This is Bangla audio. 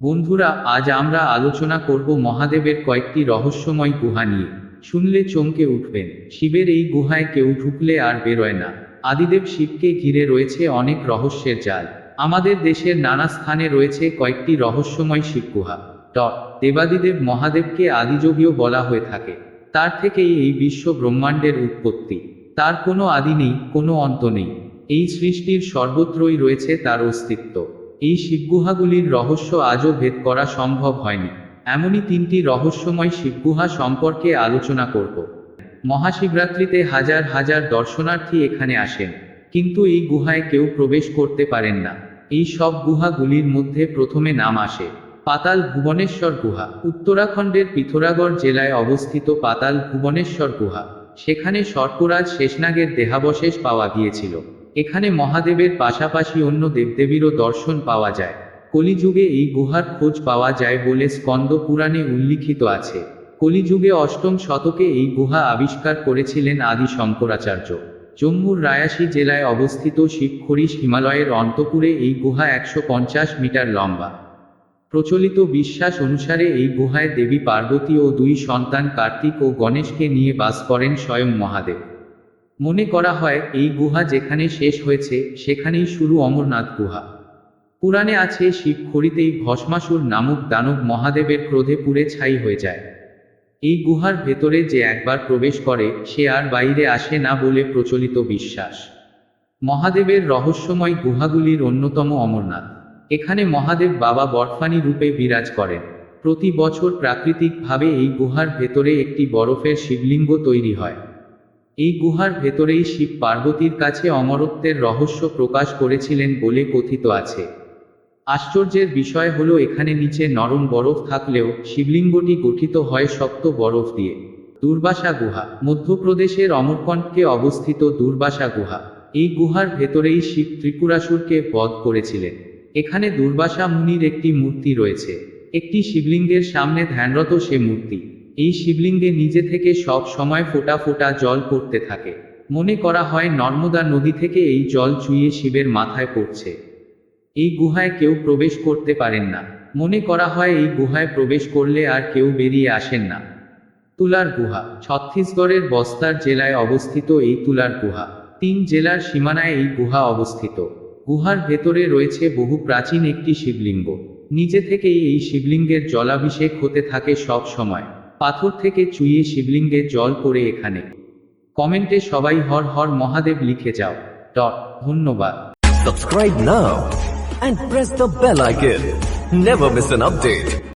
বন্ধুরা, আজ আমরা আলোচনা করব মহাদেবের কয়েকটি রহস্যময় গুহা নিয়ে। শুনলে চমকে উঠবেন, শিবের এই গুহায় কেউ ঢুকলে আর বেরোয় না। আদিদেব শিবকে ঘিরে রয়েছে অনেক রহস্যের জাল। আমাদের দেশের নানা স্থানে রয়েছে কয়েকটি রহস্যময় শিবগুহা ডট দেবাদিদেব মহাদেবকে আদিযোগীও বলা হয়ে থাকে। তার থেকেই এই বিশ্ব ব্রহ্মাণ্ডের উৎপত্তি। তার কোনো আদি নেই, কোনো অন্ত নেই। এই সৃষ্টির সর্বত্রই রয়েছে তার অস্তিত্ব। এই শিবগুহাগুলির রহস্য আজও ভেদ করা সম্ভব হয়নি। এমনই তিনটি রহস্যময় শিবগুহা সম্পর্কে আলোচনা করব। মহাশিবরাত্রিতে হাজার হাজার দর্শনার্থী এখানে আসেন, কিন্তু এই গুহায় কেউ প্রবেশ করতে পারেন না। এই সব গুহাগুলির মধ্যে প্রথমে নাম আসে, পাতাল ভুবনেশ্বর গুহা। উত্তরাখণ্ডের পিথোরাগড় জেলায় অবস্থিত পাতাল ভুবনেশ্বর গুহা। সেখানে সর্পরাজ শেষনাগের দেহাবশেষ পাওয়া গিয়েছিল। এখানে মহাদেবের পাশাপাশি অন্য দেবদেবীরও দর্শন পাওয়া যায়। কলিযুগে এই গুহার খোঁজ পাওয়া যায় বলে স্কন্দ পুরাণে উল্লিখিত আছে। কলিযুগে অষ্টম শতকে এই গুহা আবিষ্কার করেছিলেন আদি শঙ্করাচার্য। জম্মুর রায়াসী জেলায় অবস্থিত শিবখরিশ হিমালয়ের অন্তপুরে এই গুহা একশো পঞ্চাশ মিটার লম্বা। প্রচলিত বিশ্বাস অনুসারে এই গুহায় দেবী পার্বতী ও দুই সন্তান কার্তিক ও গণেশকে নিয়ে বাস করেন স্বয়ং মহাদেব। মনে করা হয়, এই গুহা যেখানে শেষ হয়েছে, সেখানেই শুরু অমরনাথ গুহা। পুরাণে আছে, শিব খড়িতেই ভস্মাসুর নামক দানব মহাদেবের ক্রোধে পুড়ে ছাই হয়ে যায়। এই গুহার ভেতরে যে একবার প্রবেশ করে, সে আর বাইরে আসে না বলে প্রচলিত বিশ্বাস। মহাদেবের রহস্যময় গুহাগুলির অন্যতম অমরনাথ। এখানে মহাদেব বাবা বরফানি রূপে বিরাজ করেন। প্রতি বছর প্রাকৃতিকভাবে এই গুহার ভেতরে একটি বরফের শিবলিঙ্গ তৈরি হয়। এই গুহার ভেতরেই শিব পার্বতীর কাছে অমরত্বের রহস্য প্রকাশ করেছিলেন বলে কথিত আছে। আশ্চর্যের বিষয় হলো এখানে নিচে নরম বরফ থাকলেও শিবলিঙ্গটি গঠিত হয় শক্ত বরফ দিয়ে। দুর্বাসা গুহা, মধ্যপ্রদেশের অমরকণ্ঠকে অবস্থিত দুর্বাসা গুহা, এই গুহার ভেতরেই শিব ত্রিপুরাসুরকে বধ করেছিলেন। এখানে দুর্বাসা মুনির একটি মূর্তি রয়েছে। একটি শিবলিঙ্গের সামনে ধ্যানরত সে মূর্তি। এই শিবলিঙ্গে নিজে থেকে সব সময় ফোঁটা ফোঁটা জল পড়তে থাকে। মনে করা হয় নর্মদা নদী থেকে এই জল চুইয়ে শিবের মাথায় পড়ছে। এই গুহায় কেউ প্রবেশ করতে পারেন না। মনে করা হয় এই গুহায় প্রবেশ করলে আর কেউ বেরিয়ে আসেন না। তুলার গুহা, ছত্তিশগড়ের বস্তার জেলায় অবস্থিত এই তুলার গুহা। তিন জেলার সীমানায় এই গুহা অবস্থিত। গুহার ভেতরে রয়েছে বহু প্রাচীন একটি শিবলিঙ্গ। নিজে থেকেই এই শিবলিঙ্গের জলাভিষেক হতে থাকে সব সময়। পাথর থেকে চুইয়ে শিবলিঙ্গে জল করে এখানে। কমেন্টে সবাই হর হর মহাদেব লিখে যাও। ডট, ধন্যবাদ। Subscribe now and press the bell icon never miss an update